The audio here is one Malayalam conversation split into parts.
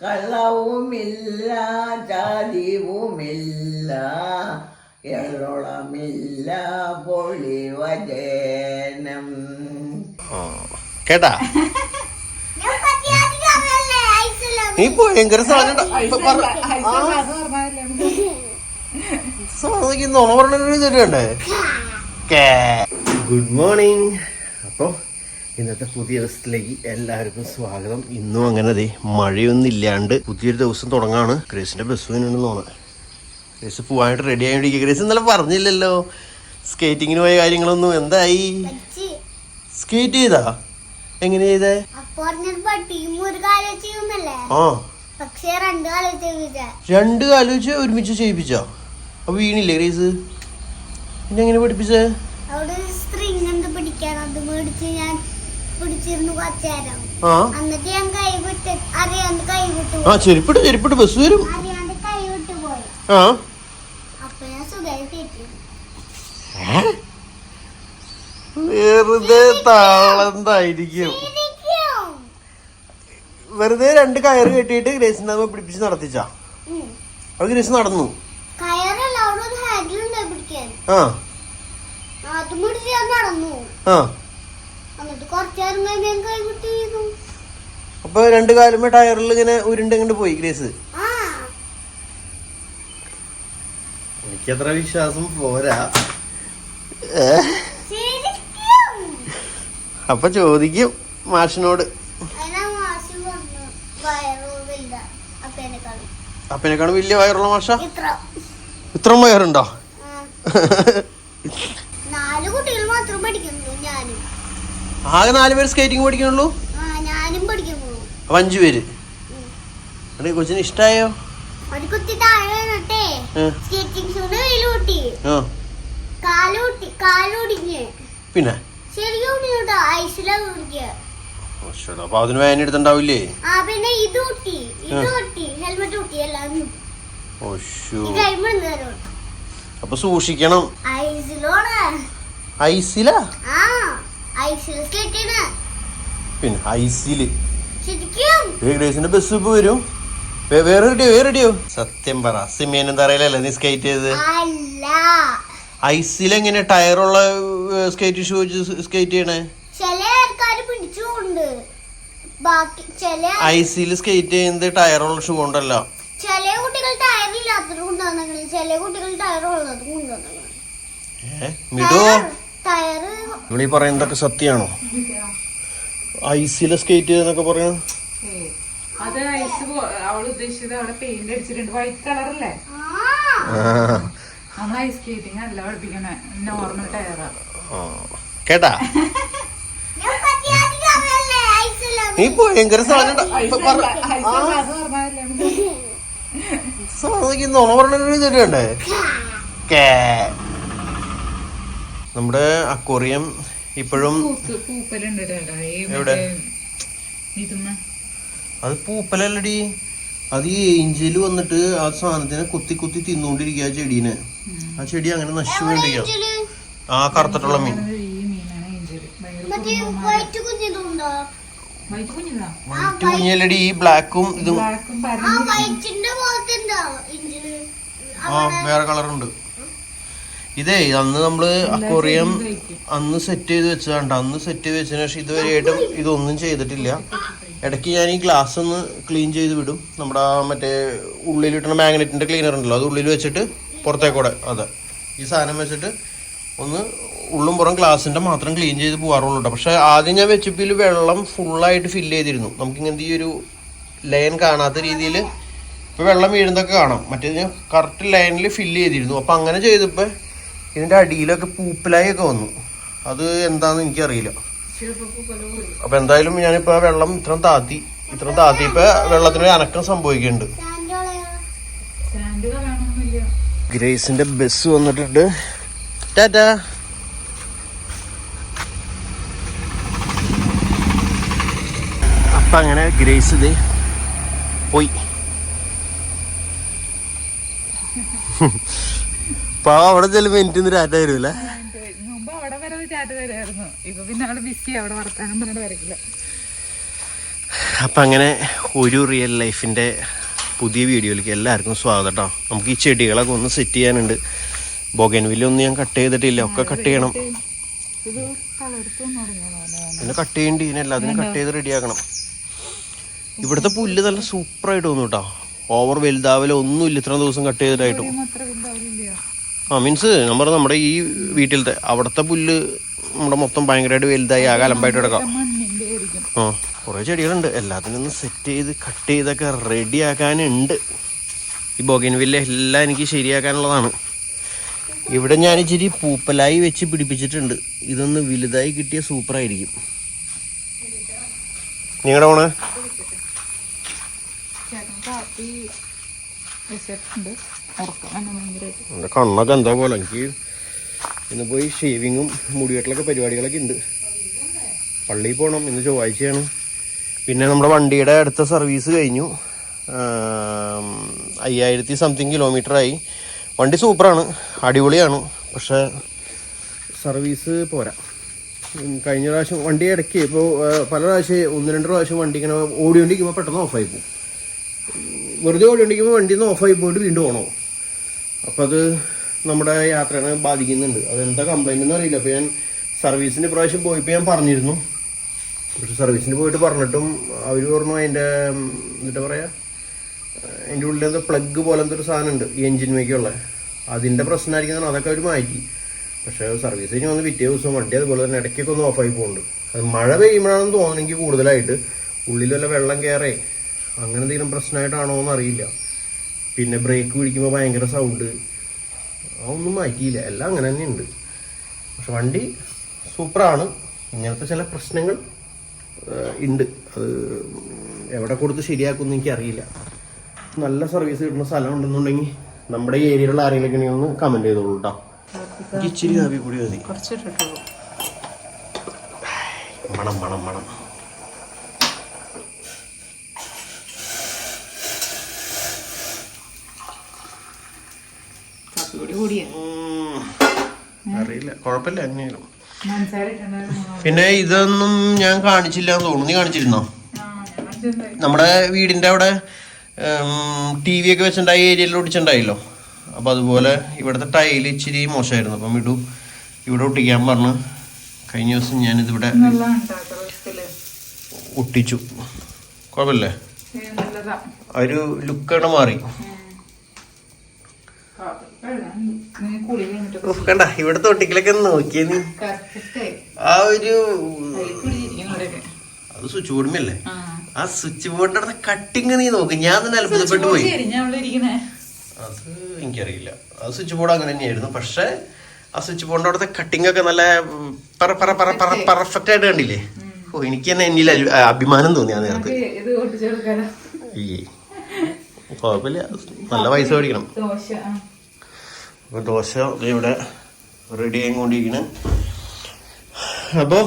കള്ളവുമില്ല ചാതിവുമില്ല എള്ളോളമില്ല പൊളിവചനം. കേട്ടാ? നീ ഭയങ്കര സാധനം ഗുഡ് മോർണിംഗ് അപ്പോൾ ഇന്നത്തെ പുതിയ ദിവസത്തിലേക്ക് എല്ലാവർക്കും സ്വാഗതം. ഇന്നും അങ്ങനെ അതെ മഴയൊന്നും ഇല്ലാണ്ട് പുതിയൊരു ദിവസം തുടങ്ങാണ്. ഗ്രേസിന്റെ ബസ് തന്നെയാണ് തോന്നുന്നത് ഗ്രേസ് പോവാനായിട്ട് റെഡി ആയിട്ടിരിക്കുക ഗ്രേസ് ഇന്നലെ പറഞ്ഞില്ലല്ലോ. സ്കേറ്റിങ്ങിന് പോയ കാര്യങ്ങളൊന്നും എന്തായി? സ്കേറ്റ് ചെയ്താ? എങ്ങനെ ചെയ്തേ? ആ. രണ്ടു കാലം വെച്ച് ഒരുമിച്ച് ചെയ്യിപ്പിച്ചോ? അപ്പൊ വീണില്ലേ ഗ്രേസ്? പിന്നെ എങ്ങനെ പഠിപ്പിച്ചേ? അവിടെ സ്ത്രീ പിടിക്കാൻ. അത് മേടിച്ച് ഞാൻ പിടിച്ചിരുന്നു കുറച്ചേരം ആ. എന്നിട്ട് ഞാൻ അറിയാണ്ട് ആ ചെരുപ്പിട്ട് ചെരുപ്പിട്ട് ബസ് വരും. അറിയാണ്ട് പോയി. ആ. അപ്പൊ ഞാൻ വെറുതെ താളന്തായിരിക്കും. വെറുതെ രണ്ട് കയറ് കെട്ടിയിട്ട് ഗ്രേസിന്റെ അമ്മ പിടിപ്പിച്ച് നടത്തിച്ചാ? അത് ഗ്രേസ് നടന്നു. ആ. നടന്നു. ആ. അപ്പൊ രണ്ടു കാലുമേ ടയറിൽ ഇങ്ങനെ ഉരുണ്ടങ്ങോട്ട് പോയി ഗ്രേസ്? ആ. എനിക്കത്ര വിശ്വാസം പോരാ. ശരിക്കും. അപ്പൊ ചോദിക്കും മാഷിനോട്. അപ്പനെക്കാണ് വലിയ വയറുള്ള മാഷ? ഇത്ര. ഇത്ര വയറുണ്ടോ? നാല് കുട്ടികൾ മാത്രം പഠിക്കുന്നു ഞാനും. ആകെ നാല് പേര് സ്കേറ്റിംഗ് പഠിക്കണുള്ളൂ? അപ്പൊ അഞ്ചു പേര്. കൊച്ചിന് ഇഷ്ടായോ? പിന്നെ? അപ്പൊ അതിന് എടുത്തിണ്ടാവില്ലേ നേരം അപ്പൊ സൂക്ഷിക്കണം. ഐസിലാ? പിന്നെ ഐസിൽ. ഗ്രേസിന്റെ ബസ് ഇപ്പൊ വരും. വേറെ റെഡിയോ സത്യം പറ സിമേനും തറയിലല്ലേ നീ സ്കേറ്റ് ചെയ്ത് ഐസിൽ എങ്ങനെ ടയറുള്ള സ്കേറ്റ് ഷൂ വെച്ച് സ്കേറ്റ് ചെയ്യണേ? ഐസിൽ സ്കേറ്റ് ചെയ്യുന്നത് ടയറുള്ള ഷൂ ഉണ്ടല്ലോ ചില കുട്ടികൾ ടയർ ഇല്ലാത്തത് കൊണ്ടുവന്നു ചില കുട്ടികൾ ടയർ ഉള്ളത് ഏ മിടോ ഈ പറയുന്നതൊക്കെ സത്യാണോ ഐസിൽ സ്കേറ്റ് ചെയ്തെന്നൊക്കെ പറയാം. അത് ഐസ് ഉദ്ദേശിച്ചത് അവിടെ പെയിന്റ് അടിച്ചിട്ടുണ്ട്. വൈറ്റ് നമ്മൾ ഐസ് സ്കേറ്റിംഗ് അല്ല പഠിപ്പിക്കണേ. നോർമൽ ടയറാ. കേട്ടാ? നീ ഭയങ്കര സാധനം സാധനം തരുണ്ടേ കേ നമ്മുടെ അക്വറിയം ഇപ്പോഴും എവിടെ? അത് പൂപ്പലല്ലടി. അത് ഈ ഏഞ്ചൽ വന്നിട്ട് ആ സാധനത്തിനെ കുത്തി കുത്തി തിന്നുകൊണ്ടിരിക്കുക ആ ചെടീനെ. ആ ചെടി അങ്ങനെ നശിച്ചു കൊണ്ടിരിക്കുക ആ കറുത്തിട്ടുള്ള മീൻ. വൈറ്റ് കുഞ്ഞല്ലടി ഈ ബ്ലാക്കും ഇതും. ആ വേറെ കളറുണ്ട്. ഇതേ അന്ന് നമ്മൾ അക്വറിയം അന്ന് സെറ്റ് ചെയ്ത് വെച്ചതാണ്ട് അന്ന് സെറ്റ് ചെയ്ത് വെച്ചതിന് ശേഷം ഇതുവരെയായിട്ടും ഇതൊന്നും ചെയ്തിട്ടില്ല. ഇടയ്ക്ക് ഞാൻ ഈ ഗ്ലാസ് ഒന്ന് ക്ലീൻ ചെയ്ത് വിടും. നമ്മുടെ ആ മറ്റേ ഉള്ളിലിട്ടുന്ന മാഗ്നറ്റിന്റെ ക്ലീനർ ഉണ്ടല്ലോ അത് ഉള്ളിൽ വെച്ചിട്ട് പുറത്തേക്കൂടെ അതെ. ഈ സാധനം വെച്ചിട്ട് ഒന്ന് ഉള്ളും പുറം ഗ്ലാസിന്റെ മാത്രം ക്ലീൻ ചെയ്ത് പോകാറുള്ളൂ കേട്ടോ പക്ഷെ ആദ്യം ഞാൻ വെച്ചപ്പോൾ ഇതിൽ വെള്ളം ഫുള്ളായിട്ട് ഫില്ല് ചെയ്തിരുന്നു. നമുക്കിങ്ങനത്തെ ഈ ഒരു ലൈൻ കാണാത്ത രീതിയിൽ ഇപ്പൊ വെള്ളം വീഴുന്നതൊക്കെ കാണാം. മറ്റേ ഞാൻ കറക്റ്റ് ലൈനിൽ ഫില്ല് ചെയ്തിരുന്നു. അപ്പോൾ അങ്ങനെ ചെയ്തപ്പോ ഇതിന്റെ അടിയിലൊക്കെ പൂപ്പിലായി ഒക്കെ വന്നു. അത് എന്താന്ന് എനിക്കറിയില്ല. അപ്പൊ എന്തായാലും ഞാനിപ്പോ വെള്ളം ഇത്രയും താത്തി ഇത്രയും ഇപ്പൊ വെള്ളത്തിന് അനക്കം സംഭവിക്കുന്നുണ്ട്. ഗ്രേസിന്റെ ബസ് വന്നിട്ടുണ്ട്. ടാറ്റാ. അപ്പൊ അങ്ങനെ ഗ്രേസ് ഇത് പോയി. അപ്പൊ അവിടെ ചെല്ലുമ്പോ എനിക്ക് ടാറ്റ വരൂല മുമ്പ് അവിടെ വരെ ചാറ്റ് തരായിരുന്നു. ഇപ്പൊ പിന്നെ അവിടെ ബിസി അവിടെ വർത്താനം പറഞ്ഞിട്ട് വരക്കില്ല അപ്പം അങ്ങനെ ഒരു റിയൽ ലൈഫിന്റെ പുതിയ വീഡിയോയിലേക്ക് എല്ലാവർക്കും സ്വാഗതം കേട്ടോ നമുക്ക് ഈ ചെടികളൊക്കെ ഒന്ന് സെറ്റ് ചെയ്യാനുണ്ട്. ബൊഗൻവില്ല ഒന്നും ഞാൻ കട്ട് ചെയ്തിട്ടില്ല. ഒക്കെ കട്ട് ചെയ്യണം. പിന്നെ കട്ട് ചെയ്യേണ്ടി ഇതിനെ എല്ലാത്തിനും കട്ട് ചെയ്ത് റെഡിയാക്കണം ഇവിടുത്തെ പുല്ല് നല്ല സൂപ്പറായിട്ട് തോന്നും കേട്ടോ ഓവർ ഒന്നും ഒന്നുമില്ല. ഇത്ര ദിവസം കട്ട് ചെയ്തിട്ടായിട്ടും. വലുതാവില്ല ആ മീൻസ് നമ്മൾ നമ്മുടെ ഈ വീട്ടിലത്തെ അവിടുത്തെ പുല്ല് നമ്മുടെ മൊത്തം ഭയങ്കരമായിട്ട് വലുതായി ആ കലമ്പായിട്ട് കിടക്കാം. ആ കുറേ ചെടികളുണ്ട്. എല്ലാത്തിനും ഒന്ന് സെറ്റ് ചെയ്ത് കട്ട് ചെയ്തൊക്കെ റെഡിയാക്കാനുണ്ട് ഈ ബോഗിൻവില്ല എല്ലാം എനിക്ക് ശരിയാക്കാനുള്ളതാണ്. ഇവിടെ ഞാൻ ഇച്ചിരി പൂപ്പലായി വെച്ച് പിടിപ്പിച്ചിട്ടുണ്ട്. ഇതൊന്ന് വലുതായി കിട്ടിയ സൂപ്പറായിരിക്കും നിങ്ങളുടെ ഓണ് ചേട്ടൻ കാപ്പി ഭയങ്കരമായിട്ട് എന്റെ കണ്ണൊക്കെ എന്താ പോലെ? എനിക്ക് ഇന്ന് പോയി ഷേവിങ്ങും മുടിവെട്ടലൊക്കെ പരിപാടികളൊക്കെ ഉണ്ട് പള്ളിയിൽ പോകണം ഇന്ന് ചൊവ്വാഴ്ചയാണ്. പിന്നെ നമ്മുടെ വണ്ടിയുടെ അടുത്ത സർവീസ് കഴിഞ്ഞു. അയ്യായിരത്തി സംതിങ് കിലോമീറ്ററായി വണ്ടി സൂപ്പറാണ് അടിപൊളിയാണ്. പക്ഷേ സർവീസ് പോരാ. കഴിഞ്ഞ പ്രാവശ്യം വണ്ടി ഇടയ്ക്ക് ഇപ്പോൾ പല പ്രാവശ്യം ഒന്ന് രണ്ട് പ്രാവശ്യം വണ്ടി ഇങ്ങനെ ഓടിക്കൊണ്ടിരിക്കുമ്പോൾ പെട്ടെന്ന് ഓഫായി പോകും. വെറുതെ ഓടിക്കൊണ്ടിരിക്കുമ്പോൾ വണ്ടിയിൽ നിന്ന് ഓഫായി പോയിട്ട് വീണ്ടും ഓണോ അപ്പം അത് നമ്മുടെ യാത്രയെ ബാധിക്കുന്നുണ്ട്. അതെന്താ കംപ്ലൈന്റ് എന്ന് അറിയില്ല. അപ്പോൾ ഞാൻ സർവീസിന്റെ പ്രാവശ്യം പോയപ്പോൾ ഞാൻ പറഞ്ഞിരുന്നു. പക്ഷെ സർവീസിന് പോയിട്ട് പറഞ്ഞിട്ടും അവർ പറഞ്ഞു അതിന്റെ എന്നിട്ട് പറയാ അതിന്റെ ഉള്ളിൽ പ്ലഗ് പോലത്തെ ഒരു സാധനം ഉണ്ട്. ഈ എഞ്ചിൻ മേക്കുള്ള അതിന്റെ പ്രശ്നമായിരിക്കും അതൊക്കെ അവർ മാറ്റി. പക്ഷേ സർവീസ് കഴിഞ്ഞ് വന്ന് പിറ്റേ ദിവസം വണ്ടി അതുപോലെ തന്നെ ഇടയ്ക്കൊക്കെ ഒന്ന് ഓഫായി പോകുന്നുണ്ട് അത് മഴ പെയ്യുമ്പോഴാണെന്ന് തോന്നുന്നെങ്കിൽ കൂടുതലായിട്ട് ഉള്ളിൽ വല്ല വെള്ളം കയറേ അങ്ങനെ എന്തെങ്കിലും പ്രശ്നമായിട്ടാണോ എന്ന് അറിയില്ല. പിന്നെ ബ്രേക്ക് പിടിക്കുമ്പോൾ ഭയങ്കര സൗണ്ട് അതൊന്നും മാറ്റിയില്ല. എല്ലാം അങ്ങനെ തന്നെ ഉണ്ട് പക്ഷെ വണ്ടി സൂപ്പറാണ്. ഇങ്ങനത്തെ ചില പ്രശ്നങ്ങൾ ഉണ്ട്. അത് എവിടെ കൊടുത്ത് ശരിയാക്കുമെന്ന് എനിക്കറിയില്ല. നല്ല സർവീസ് കിട്ടുന്ന സ്ഥലം ഉണ്ടെന്നുണ്ടെങ്കിൽ നമ്മുടെ ഏരിയയിലുള്ള ആരെങ്കിലും ഒന്ന് കമന്റ് ചെയ്തോളൂ കേട്ടോ ഇച്ചിരി കാപ്പി കൂടി മതി. മണം മണം മണം. അറിയില്ല. കുഴപ്പമില്ല പിന്നെ ഇതൊന്നും ഞാൻ കാണിച്ചില്ല എന്ന് തോന്നുന്നു. നീ കാണിച്ചിരുന്നോ? നമ്മുടെ വീടിന്റെ അവിടെ ടി വി ഒക്കെ വെച്ചിട്ടുണ്ടായി ഏരിയയിൽ ഒടിച്ചിട്ടുണ്ടായില്ലോ. അപ്പോൾ അതുപോലെ ഇവിടുത്തെ ടൈൽ ഇച്ചിരി മോശമായിരുന്നു. അപ്പം വിടു ഇവിടെ ഒട്ടിക്കാൻ പറഞ്ഞു. കഴിഞ്ഞ ദിവസം ഞാൻ ഇതിവിടെ ഒട്ടിച്ചു. കുഴപ്പമില്ലേ? നല്ലതാ. ഒരു ലുക്കാണ് മാറി കാപ്പി കഴുകാൻ നീ കുളി കഴിഞ്ഞിട്ട് ഉഫ്, കണ്ട ഇവിടുത്തെ ഒട്ടിക്കലൊക്കെ നോക്കിയേ നീ. ആ ഒരു അത് സ്വിച്ച് ബോർഡുമല്ലേ ആ. ആ സ്വിച്ച് ബോർഡിന്റെ അടുത്ത കട്ടിങ് നീ നോക്ക്. ഞാൻ തന്നെ അത്ഭുതപ്പെട്ടു പോയി. അത് എനിക്കറിയില്ല. അത് സ്വിച്ച് ബോർഡ് അങ്ങനെ തന്നെയായിരുന്നു. പക്ഷെ ആ സ്വിച്ച് ബോർഡിന്റെ അവിടുത്തെ കട്ടിംഗ് ഒക്കെ നല്ല പറ പറ പറ പറ പെർഫെക്റ്റ് ആയിട്ട് കണ്ടില്ലേ? ഓ എനിക്ക് തന്നെ എന്നിൽ അഭി- ആ, അഭിമാനം തോന്നി ആ നേരത്ത്. കുഴപ്പമില്ല. നല്ല പൈസ മേടിക്കണം. ആ. അപ്പോൾ ദോശ ഇവിടെ റെഡി ആയിക്കൊണ്ടിരിക്കണം. അപ്പോൾ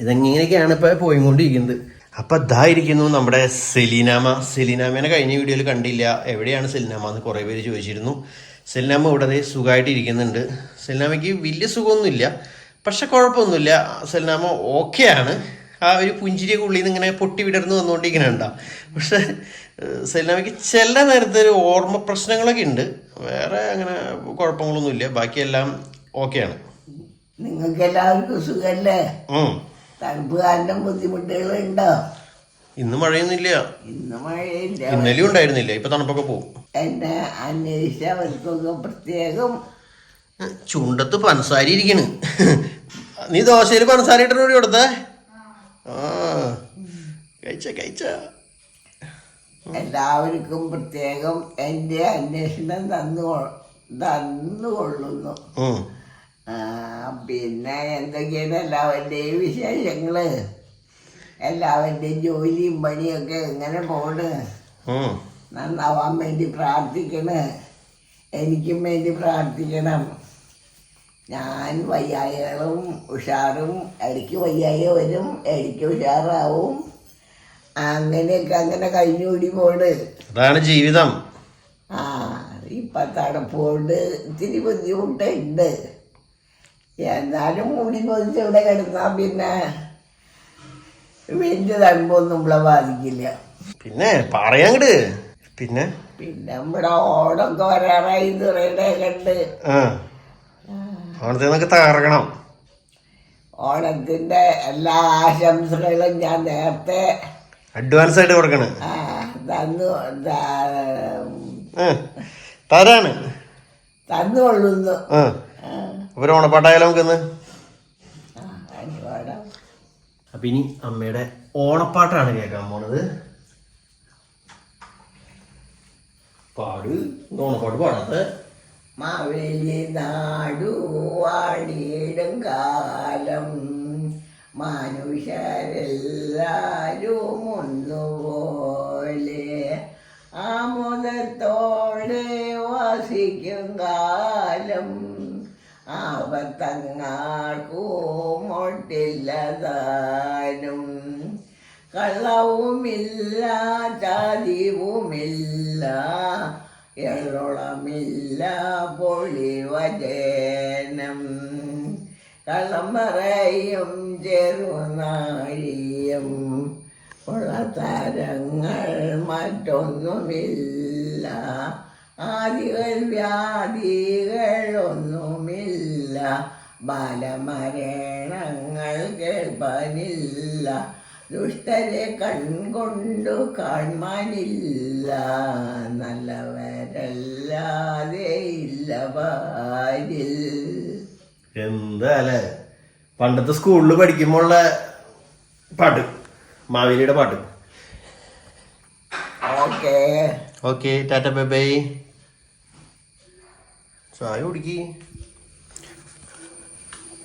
ഇതെങ്ങനെയൊക്കെയാണ് ഇപ്പോൾ പോയിക്കൊണ്ടിരിക്കുന്നത്? അപ്പം ഇതായിരിക്കുന്നു നമ്മുടെ സെലീനാമ സെലീനാമേനെ കഴിഞ്ഞ വീഡിയോയിൽ കണ്ടില്ല. എവിടെയാണ് സെലീനാമ എന്ന് കുറേ പേര് ചോദിച്ചിരുന്നു. സെലീനാമ ഇവിടെ ദേ സുഖമായിട്ട് ഇരിക്കുന്നുണ്ട്. സെലീനാമയ്ക്ക് വലിയ സുഖമൊന്നുമില്ല. പക്ഷെ കുഴപ്പമൊന്നുമില്ല. സെലീനാമ ഓക്കെയാണ് ആ ഒരു പുഞ്ചിരിയൊക്കെ ഉള്ളിൽ നിന്ന് ഇങ്ങനെ പൊട്ടി വിടർന്ന് വന്നുകൊണ്ടിരിക്കുന്നുണ്ട പക്ഷെ സെലീനാമയ്ക്ക് ചില നേരത്തെ ഒരു ഓർമ്മ പ്രശ്നങ്ങളൊക്കെ ഉണ്ട്. വേറെ അങ്ങനെ കുഴപ്പങ്ങളൊന്നുമില്ല. ബാക്കിയെല്ലാം ഓക്കെയാണ്. നിങ്ങൾക്ക് എല്ലാവർക്കും സുഖല്ലേ. തണുപ്പ് കാരണം ബുദ്ധിമുട്ടുകളുണ്ടോ? ഇന്ന് മഴയൊന്നുമില്ല. ഇന്ന് മഴയില്ല. ഇന്നലെ ഉണ്ടായിരുന്നില്ല. ഇപ്പൊ തണുപ്പൊക്കെ പോകും എന്നെ അന്വേഷിച്ചവർക്കൊക്കെ പ്രത്യേകം ചുണ്ടത്ത് പനസാരി ഇരിക്കണ്. നീ ദോശയിൽ പനസാരി ഇട്ടോടി കൊടുത്തേ? ആ. കഴിച്ച കഴിച്ച. എല്ലാവർക്കും പ്രത്യേകം എന്റെ അന്വേഷണം തന്നു തന്നുകൊള്ളുന്നു. പിന്നെ എന്തൊക്കെയാണ് എല്ലാവരുടെയും വിശേഷങ്ങൾ? എല്ലാവരുടെയും ജോലിയും പണിയൊക്കെ എങ്ങനെ പോണ്. നന്നാവാൻ വേണ്ടി പ്രാർത്ഥിക്കണ്. എനിക്കും വേണ്ടി പ്രാർത്ഥിക്കണം. ഞാൻ വയ്യായകളും ഉഷാറും ഇടയ്ക്ക് വയ്യായ വരും ഇടയ്ക്ക് ഉഷാറാവും. അങ്ങനെയൊക്കെ അങ്ങനെ കഴിഞ്ഞുകൂടി പോണ്. അതാണ് ജീവിതം. ആ ഇപ്പം തണുപ്പോണ്ട് ഇത്തിരി ബുദ്ധിമുട്ടുണ്ട് എന്നാലും മൂടി പൊതിച്ച് ഇവിടെ കിടന്നാൽ പിന്നെ വലിയ തണുപ്പൊന്നും ഇവിടെ ബാധിക്കില്ല. പിന്നെ പറയാങ്ങട്. പിന്നെ? പിന്നെ നമ്മുടെ ഓണമൊക്കെ വരാറായി കണ്ട്. ഓണത്തിനൊക്കെ തകർക്കണം. ഓണത്തിന്റെ എല്ലാ ആശംസകളും ഞാൻ നേരത്തെ അഡ്വാൻസ് ആയിട്ട് കൊടുക്കണം. തന്നു തരാണ്. തന്നുകൊള്ളുന്നു. ഒരു ഓണപ്പാട്ടായാലും നമുക്കിന്ന്? അപ്പൊ ഇനി അമ്മയുടെ ഓണപ്പാട്ടാണ് കേൾക്കാൻ പോണത്. പാട് ഓണപ്പാട്ട് പാടാത്ത മാവേലി നാടു വാണിയിടും കാലം. മനുഷ്യരെല്ലാരും ഒന്നുപോലെ ആമുദത്തോടെ വസിക്കും കാലം. ആപത്തങ്ങാർക്കും ഒട്ടില്ലതാനും കള്ളവുമില്ല ചതിവുമില്ല എള്ളോളമില്ല പൊളിവചനം കള്ളം ചെറുനാഴിയും ചെറുനാഴിയും ഉള്ളതരങ്ങൾ മറ്റൊന്നുമില്ല. ആദികൾ വ്യാധികളൊന്നുമില്ല. ബാലമരണങ്ങൾ കേൾപ്പനില്ല ദുഷ്ടരെ കൺകൊണ്ടു കാണാനില്ല നല്ലവരല്ലാതെ ഇല്ല പാരിൽ എന്താ അല്ലേ? പണ്ടത്തെ സ്കൂളിൽ പഠിക്കുമ്പോഴുള്ള പാട്ട്. മാവേലിയുടെ പാട്ട്. Okay. Okay tata bye bye. ചായ കുടിക്കി.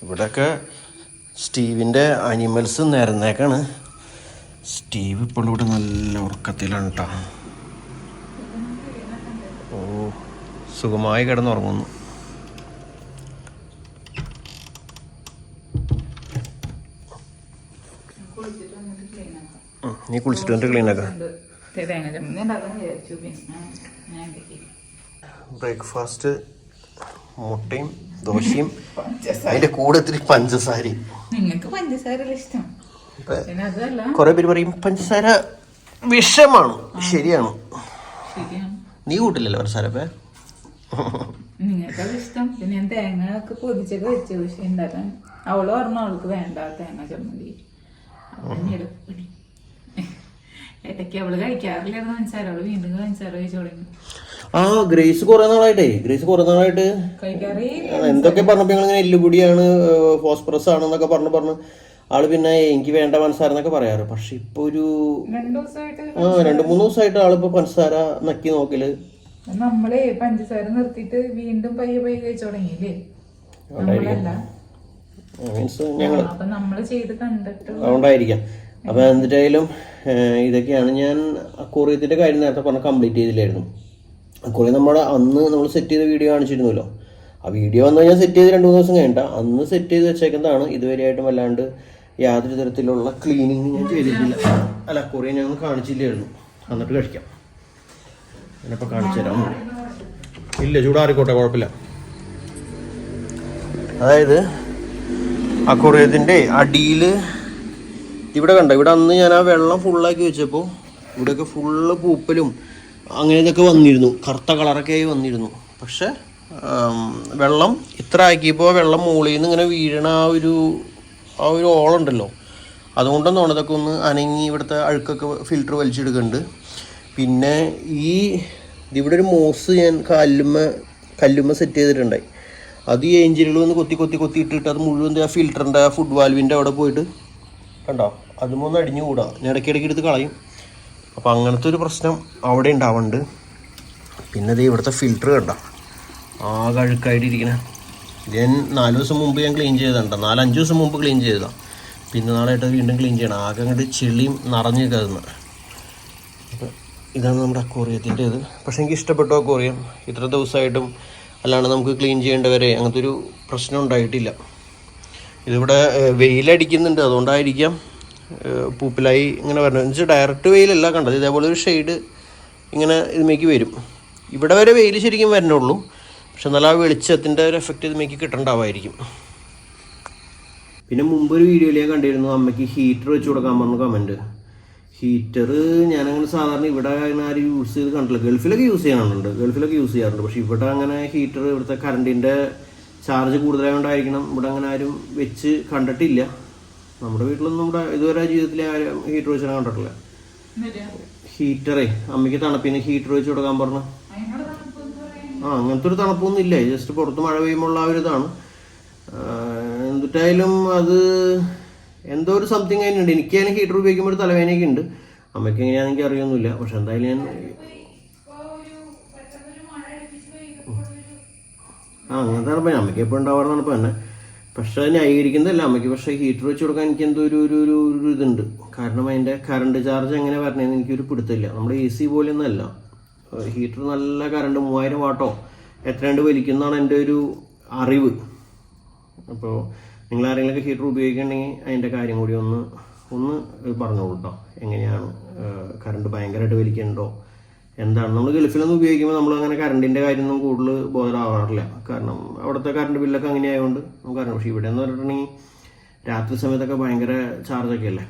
ഇവിടെയൊക്കെ സ്റ്റീവിന്റെ അനിമൽസ് നിരന്നേക്കാണ്. സ്റ്റീവ് ഇപ്പോൾ ഇവിടെ നല്ല ഉറക്കത്തിലാണ് കേട്ടോ ഓ സുഖമായി കിടന്നുറങ്ങുന്നു. നീ കുളിച്ചിട്ട് വന്നിട്ട് ക്ലീൻ ആക്കാം. ബ്രേക്ക്ഫാസ്റ്റ് മുട്ടയും ദോശയും അതിന്റെ കൂടെ ഇത്തിരി പഞ്ചസാരയും. നിങ്ങൾക്ക് പഞ്ചസാര ഇഷ്ടം? കുറെ പേര് പറയും പഞ്ചസാര വിഷമാണ്. ശരിയാണ്. ശരിയാണ്. നീ കൂട്ടില്ലല്ലോ പഞ്ചസാര നിങ്ങൾക്കത് ഇഷ്ടം. പിന്നെ ഞാൻ തേങ്ങ ഒക്കെ പൊതിച്ചൊക്കെ വെച്ചു. പക്ഷെ ഉണ്ടാക്കാൻ അവൾ പറഞ്ഞു അവൾക്ക് വേണ്ട തേങ്ങ ചമ്മന്തി. അപ്പൊ ഇടയ്ക്ക് അവൾ കഴിക്കാറില്ലായിരുന്നു പഞ്ചസാര അവൾ വീണ്ടും പഞ്ചസാര കഴിച്ചു തുടങ്ങി. ആ ഗ്രേസ് കുറെ നാളായിട്ടേ ഗ്രേസ് കുറെ നാളായിട്ട് എന്തൊക്കെ പറഞ്ഞപ്പോ ഞങ്ങൾ ഇങ്ങനെ എല്ലുപൊടിയാണ് ഫോസ്ഫറസ് ആണെന്നൊക്കെ പറഞ്ഞു പറഞ്ഞു ആൾ പിന്നെ എനിക്ക് വേണ്ട പഞ്ചസാര എന്നൊക്കെ പറയാറ്. പക്ഷെ ഇപ്പൊ ഒരു ആ രണ്ടു മൂന്ന് ദിവസമായിട്ട് ആളിപ്പോ പഞ്ചസാര നക്കി നോക്കൽ. നമ്മളെ പഞ്ചസാര നിർത്തിയിട്ട് വീണ്ടും പയ്യെ പയ്യെ കഴിച്ചു തുടങ്ങിയില്ലേ? നമ്മളല്ല. മീൻസ് ഞങ്ങൾ അതുകൊണ്ടായിരിക്കാം. അപ്പൊ എന്നിട്ടായാലും ഏഹ്, ഇതൊക്കെയാണ് ഞാൻ അക്കോറിയത്തിന്റെ കാര്യം നേരത്തെ പറഞ്ഞ കംപ്ലീറ്റ് ചെയ്തില്ലായിരുന്നു. അക്കൂറിയ നമ്മുടെ അന്ന് നമ്മൾ സെറ്റ് ചെയ്ത വീഡിയോ കാണിച്ചിരുന്നല്ലോ. ആ വീഡിയോ വന്നു കഴിഞ്ഞാൽ സെറ്റ് ചെയ്ത് രണ്ട് മൂന്ന് ദിവസം കഴിഞ്ഞിട്ട്. അന്ന് സെറ്റ് ചെയ്ത് വെച്ചേക്കുന്നതാണ് ഇതുവരെയായിട്ടും അല്ലാണ്ട് യാതൊരു തരത്തിലുള്ള ക്ലീനിങ് ഞാൻ ചെയ്തിട്ടില്ല. അല്ല അക്കൂറിയ ഞാൻ കാണിച്ചില്ലായിരുന്നു. എന്നിട്ട് കഴിക്കാം. ഞാനിപ്പോൾ കാണിച്ചു തരാം. ഇല്ല ചൂടാറിക്കോട്ടെ കുഴപ്പമില്ല. അതായത് അക്കുറിയത്തിന്റെ അടിയിൽ ഇവിടെ കണ്ട ഇവിടെ അന്ന് ഞാൻ ആ വെള്ളം ഫുള്ളാക്കി വെച്ചപ്പോൾ ഇവിടെയൊക്കെ ഫുള്ള് പൂപ്പലും അങ്ങനെ ഇതൊക്കെ വന്നിരുന്നു. കറുത്ത കളറൊക്കെ ആയി വന്നിരുന്നു. പക്ഷെ വെള്ളം ഇത്ര ആക്കിയപ്പോൾ വെള്ളം മുകളിൽ നിന്ന് ഇങ്ങനെ വീഴണ ആ ഒരു ആ ഒരു ഓളുണ്ടല്ലോ അതുകൊണ്ടെന്നാണ് ഇതൊക്കെ ഒന്ന് അനങ്ങി ഇവിടുത്തെ അഴുക്കൊക്കെ ഫിൽറ്റർ വലിച്ചെടുക്കുന്നുണ്ട്. പിന്നെ ഈ ഇവിടെ ഒരു മോസ് ഞാൻ കല്ലുമ്മ കല്ലുമ്മ സെറ്റ് ചെയ്തിട്ടുണ്ടായി. അത് ഈ എഞ്ചിനുകൾ വന്ന് കൊത്തി കൊത്തി കൊത്തി ഇട്ടിട്ട് അത് മുഴുവൻ ആ ഫിൽറ്ററിന്റെ ആ ഫുഡ് വാൽവിന്റെ അവിടെ പോയിട്ട് കണ്ടോ? അതുമൊന്ന് അടിഞ്ഞു കൂടാ. ഞാൻ ഇടയ്ക്കിടയ്ക്ക് എടുത്ത് കളയും. അപ്പോൾ അങ്ങനത്തെ ഒരു പ്രശ്നം അവിടെ ഉണ്ടാവുന്നുണ്ട് പിന്നെ ഇത് ഇവിടുത്തെ ഫിൽറ്റർ കണ്ട? ആ അഴുക്കായിട്ട് ഇരിക്കണേ. ഞാൻ നാല് ദിവസം മുമ്പ് ഞാൻ ക്ലീൻ ചെയ്തതാണ് നാലഞ്ച് ദിവസം മുമ്പ് ക്ലീൻ ചെയ്തതാണ് പിന്നെ നാളായിട്ട് വീണ്ടും ക്ലീൻ ചെയ്യണം. ആകെ അങ്ങോട്ട് ചെളിയും നിറഞ്ഞു കയറുന്നത് അപ്പോൾ ഇതാണ് നമ്മുടെ അക്വോറിയത്തിന്റെ ഇത് പക്ഷേ എനിക്ക് ഇഷ്ടപ്പെട്ടു അക്വോറിയം. ഇത്ര ദിവസമായിട്ടും അല്ലാണ്ട് നമുക്ക് ക്ലീൻ ചെയ്യേണ്ടവരെ അങ്ങനത്തെ ഒരു പ്രശ്നം ഉണ്ടായിട്ടില്ല. ഇതിവിടെ വെയിലടിക്കുന്നുണ്ട്. അതുകൊണ്ടായിരിക്കാം പൂപ്പിലായി ഇങ്ങനെ വരണം. എന്ന് വെച്ചാൽ ഡയറക്റ്റ് വെയിലല്ല കണ്ടത്. ഇതേപോലെ ഒരു ഷെയ്ഡ് ഇങ്ങനെ ഇതിലേക്ക് വരും. ഇവിടെ വരെ വെയിൽ ശരിക്കും വരണുള്ളൂ പക്ഷെ നല്ല ആ വെളിച്ചത്തിന്റെ ഒരു എഫക്റ്റ് ഇതിലേക്ക് കിട്ടണ്ടാവായിരിക്കും. പിന്നെ മുമ്പ് ഒരു വീഡിയോയിൽ ഞാൻ കണ്ടിരുന്നു അമ്മയ്ക്ക് ഹീറ്റർ വെച്ച് കൊടുക്കാൻ പറഞ്ഞു കമന്റ് ഹീറ്റർ ഞാനങ്ങനെ സാധാരണ ഇവിടെ അങ്ങനെ ആരും യൂസ് ചെയ്ത് കണ്ടില്ല ഗൾഫിലൊക്കെ യൂസ് ചെയ്യാറുണ്ട്. ഗൾഫിലൊക്കെ യൂസ് ചെയ്യാറുണ്ട്. പക്ഷെ ഇവിടെ അങ്ങനെ ഹീറ്റർ ഇവിടുത്തെ കറണ്ടിന്റെ ചാർജ് കൂടുതലായതുകൊണ്ടായിരിക്കണം ഇവിടെ അങ്ങനെ ആരും വെച്ച് കണ്ടിട്ടില്ല. നമ്മുടെ വീട്ടിലൊന്നും ഇവിടെ ഇതുവരെ ജീവിതത്തിൽ ആരും ഹീറ്റർ വെച്ചാൽ കണ്ടിട്ടില്ല. ഹീറ്ററേ അമ്മയ്ക്ക് തണുപ്പിന് ഹീറ്റർ വെച്ച് കൊടുക്കാൻ പറഞ്ഞു? ആ അങ്ങനത്തെ ഒരു തണുപ്പൊന്നും ഇല്ല. ജസ്റ്റ് പുറത്ത് മഴ പെയ്യുമ്പോൾ ആ ഒരു ഇതാണ്. എന്തിട്ടായാലും അത് എന്തോ ഒരു സംതിങ് അതിനുണ്ട് എനിക്ക് ഞാൻ ഹീറ്റർ ഉപയോഗിക്കുമ്പോൾ ഒരു തലവേദനയൊക്കെ ഉണ്ട്. അമ്മയ്ക്ക് എങ്ങനെയാണെന്ന് എനിക്ക് അറിയൊന്നുമില്ല. പക്ഷെ എന്തായാലും ഞാൻ ആ അങ്ങനത്തെ തണുപ്പ് അമ്മയ്ക്ക് എപ്പോഴും ഉണ്ടാവാറ് തണുപ്പ് തന്നെ. പക്ഷെ ന്യായീകരിക്കുന്നതല്ല. അമ്മയ്ക്ക് പക്ഷേ ഹീറ്റർ വെച്ച് കൊടുക്കാൻ എനിക്ക് എന്തോ ഒരു ഒരു ഒരു ഒരു ഇതുണ്ട്. കാരണം അതിന്റെ കറണ്ട് ചാർജ് എങ്ങനെ വരണേന്ന് എനിക്കൊരു പിടുത്തമില്ല. നമ്മുടെ എ സി പോലെയൊന്നും അല്ല ഹീറ്റർ നല്ല കറണ്ട് മൂവായിരം വാട്ടോ. എത്രയുണ്ട് വലിക്കുന്നതാണ് എന്റെ ഒരു അറിവ്. അപ്പോൾ നിങ്ങൾ ആരെങ്കിലുമൊക്കെ ഹീറ്റർ ഉപയോഗിക്കണമെങ്കിൽ അതിന്റെ കാര്യം കൂടി ഒന്ന് ഒന്ന് പറഞ്ഞോളൂ കേട്ടോ എങ്ങനെയാണ് കറണ്ട് ഭയങ്കരമായിട്ട് വലിക്കുന്നുണ്ടോ? എന്താണ്? നമ്മൾ ഗൾഫിലൊന്നും ഉപയോഗിക്കുമ്പോൾ നമ്മൾ അങ്ങനെ കറണ്ടിന്റെ കാര്യമൊന്നും കൂടുതൽ ബോധരാവാറില്ല കാരണം അവിടുത്തെ കറണ്ട് ബില്ലൊക്കെ അങ്ങനെ ആയതുകൊണ്ട് നമുക്കറിയാം. പക്ഷേ ഇവിടെ എന്ന് പറഞ്ഞിട്ടുണ്ടെങ്കിൽ രാത്രി സമയത്തൊക്കെ ഭയങ്കര ചാർജൊക്കെ അല്ലേ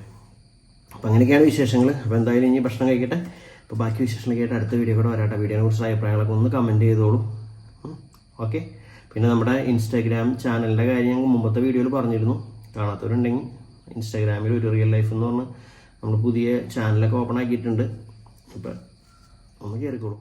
അപ്പോൾ അങ്ങനെയൊക്കെയാണ് വിശേഷങ്ങൾ അപ്പോൾ എന്തായാലും ഇനി ഭക്ഷണം കഴിക്കട്ടെ. അപ്പോൾ ബാക്കി വിശേഷങ്ങളൊക്കെ അടുത്ത വീഡിയോ കൂടെ വരാട്ടെ. വീഡിയോനെ കുറിച്ച് അഭിപ്രായങ്ങളൊക്കെ ഒന്ന് കമന്റ് ചെയ്തോളൂ. ഓക്കെ പിന്നെ നമ്മുടെ ഇൻസ്റ്റാഗ്രാം ചാനലിന്റെ കാര്യം ഞങ്ങൾ മുമ്പത്തെ വീഡിയോയിൽ പറഞ്ഞിരുന്നു. കാണാത്തവരുണ്ടെങ്കിൽ ഇൻസ്റ്റാഗ്രാമിൽ ഒരു റിയൽ ലൈഫ് എന്ന് പറഞ്ഞ് നമ്മൾ പുതിയ ചാനലൊക്കെ ഓപ്പൺ ആക്കിയിട്ടുണ്ട്. അപ്പം ഒന്ന് കയറിക്കോളൂ